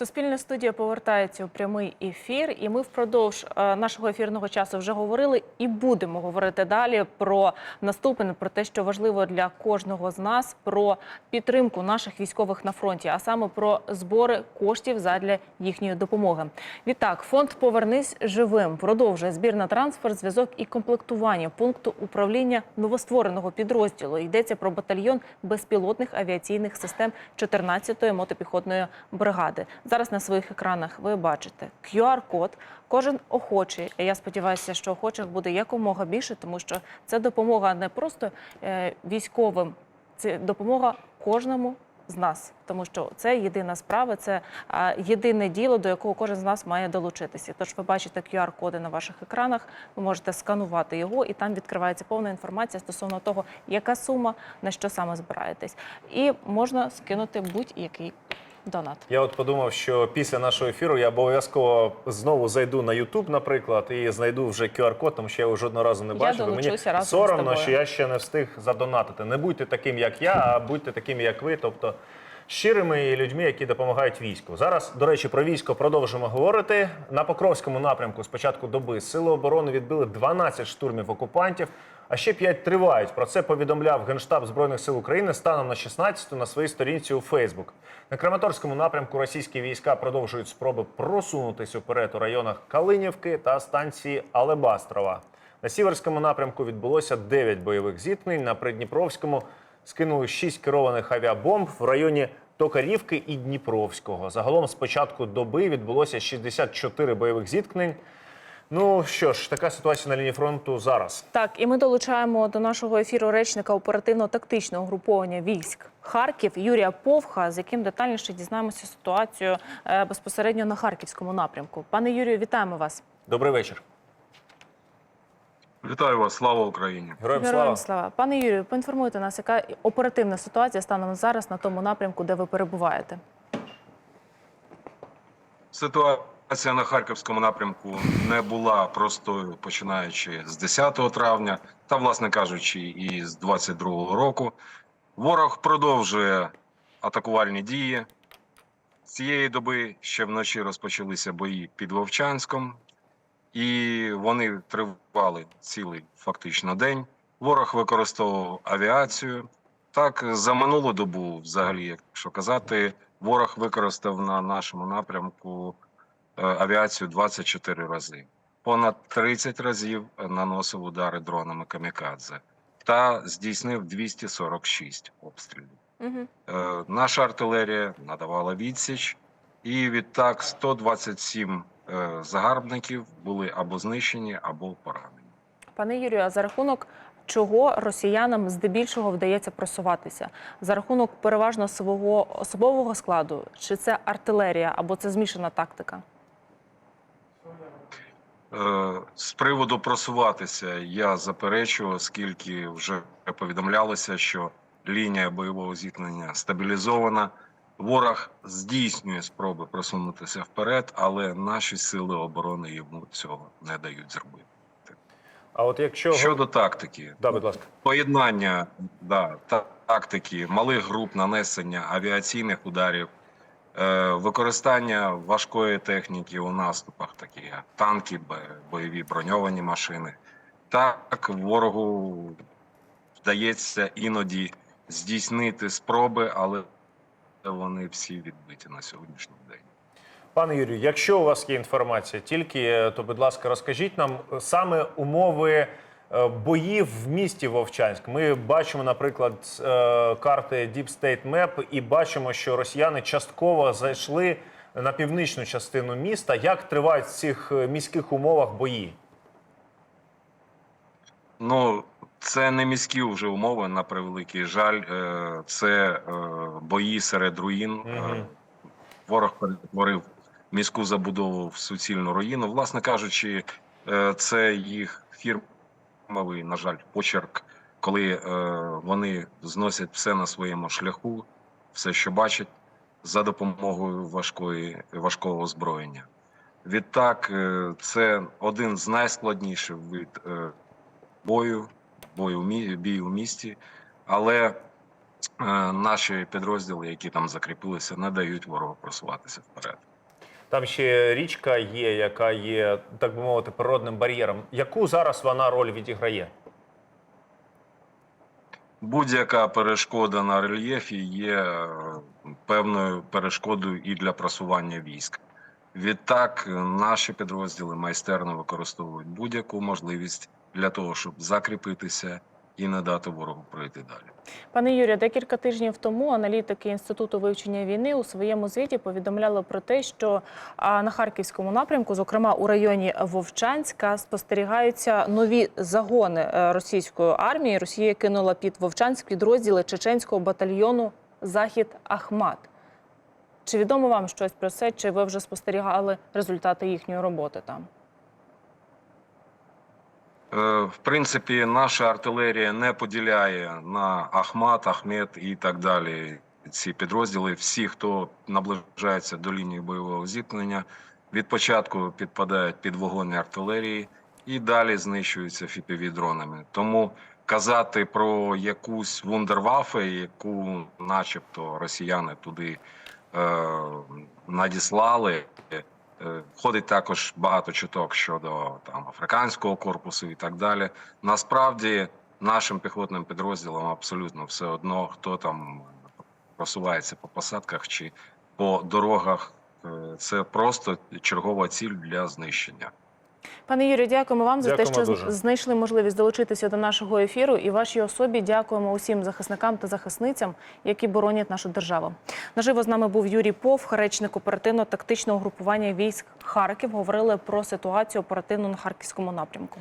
Суспільна студія повертається у прямий ефір, і ми впродовж е, нашого ефірного часу вже говорили і будемо говорити далі про наступне, про те, що важливо для кожного з нас, про підтримку наших військових на фронті, а саме про збори коштів задля їхньої допомоги. Відтак, фонд Повернись живим продовжує збір на транспорт, зв'язок і комплектування пункту управління новоствореного підрозділу. Йдеться про батальйон безпілотних авіаційних систем 14-ї мотопіхотної бригади. Зараз на своїх екранах ви бачите QR-код. Кожен охочий. Я сподіваюся, що охочих буде якомога більше, тому що це допомога не просто е, військовим, це допомога кожному з нас, тому що це єдина справа, це е, єдине діло, до якого кожен з нас має долучитися. Тож ви бачите QR-коди на ваших екранах, ви можете сканувати його, і там відкривається повна інформація стосовно того, яка сума, на що саме збираєтесь, і можна скинути будь-який донат. Я от подумав, що після нашого ефіру я обов'язково знову зайду на YouTube, наприклад, і знайду вже QR-код, тому що я його жодного разу не бачив. і Мені разом з соромно, тобою. що я ще не встиг задонатити. Не будьте таким, як я, а будьте таким, як ви. Тобто щирими людьми, які допомагають війську. Зараз, до речі, про військо продовжимо говорити. На Покровському напрямку з початку доби сили оборони відбили 12 штурмів окупантів. А ще 5 тривають. Про це повідомляв Генштаб Збройних сил України станом на 16-ту на своїй сторінці у Фейсбук. На Краматорському напрямку російські війська продовжують спроби просунутися вперед у районах Калинівки та станції Алебастрова. На Сіверському напрямку відбулося 9 бойових зіткнень. На Придніпровському скинули 6 керованих авіабомб в районі Токарівки і Дніпровського. Загалом з початку доби відбулося 64 бойових зіткнень. Ну що ж, така ситуація на лінії фронту зараз. Так, і ми долучаємо до нашого ефіру речника оперативно-тактичного угруповання військ Харків Юрія Повха, з яким детальніше дізнаємося ситуацію е, безпосередньо на харківському напрямку. Пане Юрію, вітаємо вас. Добрий вечір. Вітаю вас, слава Україні! Героям. Героям слава. Пане Юрію, поінформуйте нас, яка оперативна ситуація станом на зараз на тому напрямку, де ви перебуваєте. Ситуація на харківському напрямку не була простою, починаючи з 10 травня, та, власне кажучи, і з 22 року. Ворог продовжує атакувальні дії. Цієї доби ще вночі розпочалися бої під Вовчанськом, і вони тривали цілий фактично день. Ворог використовував авіацію. Так, за минулу добу, взагалі, якщо казати, ворог використав на нашому напрямку е, авіацію 24 рази. Понад 30 разів наносив удари дронами камікадзе та здійснив 246 обстрілів. Угу. Наша артилерія надавала відсіч, і відтак 127 е, загарбників були або знищені, або поранені. Пане Юрію, а за рахунок чого росіянам здебільшого вдається просуватися? За рахунок переважно свого особового складу, чи це артилерія, або це змішана тактика? Е, З приводу просуватися я заперечую, оскільки вже повідомлялося, що лінія бойового зіткнення стабілізована. Ворог здійснює спроби просунутися вперед, але наші сили оборони йому цього не дають зробити. А от якщо Щодо тактики, да, будь ласка, поєднання да, та- тактики малих груп нанесення авіаційних ударів, е, використання важкої техніки у наступах, такі як танки, бойові броньовані машини. Так ворогу вдається іноді здійснити спроби, але вони всі відбиті на сьогоднішній день. пане Юрію, якщо у вас є інформація, тільки то, будь ласка, розкажіть нам саме умови е, боїв в місті Вовчанськ. Ми бачимо, наприклад, е, карти Deep State Map і бачимо, що росіяни частково зайшли на північну частину міста. Як тривають в цих е, міських умовах бої? Ну, це не міські вже умови, на превеликий жаль. Е, Це е, бої серед руїн. Е, Ворог перетворив міську забудову в суцільну руїну. Власне кажучи, це їх фірмовий, на жаль, почерк, коли вони зносять все на своєму шляху, все, що бачать, за допомогою важкої, важкого озброєння. Відтак, це один з найскладніших вид е, бою, бій у місті, але е, наші підрозділи, які там закріпилися, не дають ворогу просуватися вперед. Там ще річка є, яка є, так би мовити, природним бар'єром. Яку зараз вона роль відіграє? Будь-яка перешкода на рельєфі є е, певною перешкодою і для просування військ. Відтак, е, наші підрозділи майстерно використовують будь-яку можливість для того, щоб закріпитися і не дати ворогу пройти далі. Пане Юрію, декілька тижнів тому аналітики інституту вивчення війни у своєму звіті повідомляли про те, що на харківському напрямку, зокрема у районі Вовчанська, спостерігаються нові загони е, російської армії. Росія кинула під Вовчанськ підрозділи чеченського батальйону Захід Ахмат. Чи відомо вам щось про це? Чи ви вже спостерігали результати їхньої роботи там? Е, В принципі, наша артилерія не поділяє на Ахмат, Ахмед і так далі. Ці підрозділи, всі, хто наближається до лінії бойового зіткнення, від початку підпадають під вогонь артилерії і далі знищуються fpv дронами. Тому казати про якусь вундервафе, яку, начебто, росіяни туди е, надіслали, Е, Ходить також багато чуток щодо там африканського корпусу і так далі. Насправді нашим піхотним підрозділам абсолютно все одно, хто там просувається по посадках чи по дорогах. Е, Це просто чергова ціль для знищення. Пане Юрію, дякуємо вам за те, що дуже. знайшли можливість долучитися до нашого ефіру. І вашій особі дякуємо усім захисникам та захисницям, які боронять нашу державу. Наживо з нами був Юрій Пов, речник оперативно-тактичного групування військ Харків. Говорили про ситуацію оперативну на харківському напрямку.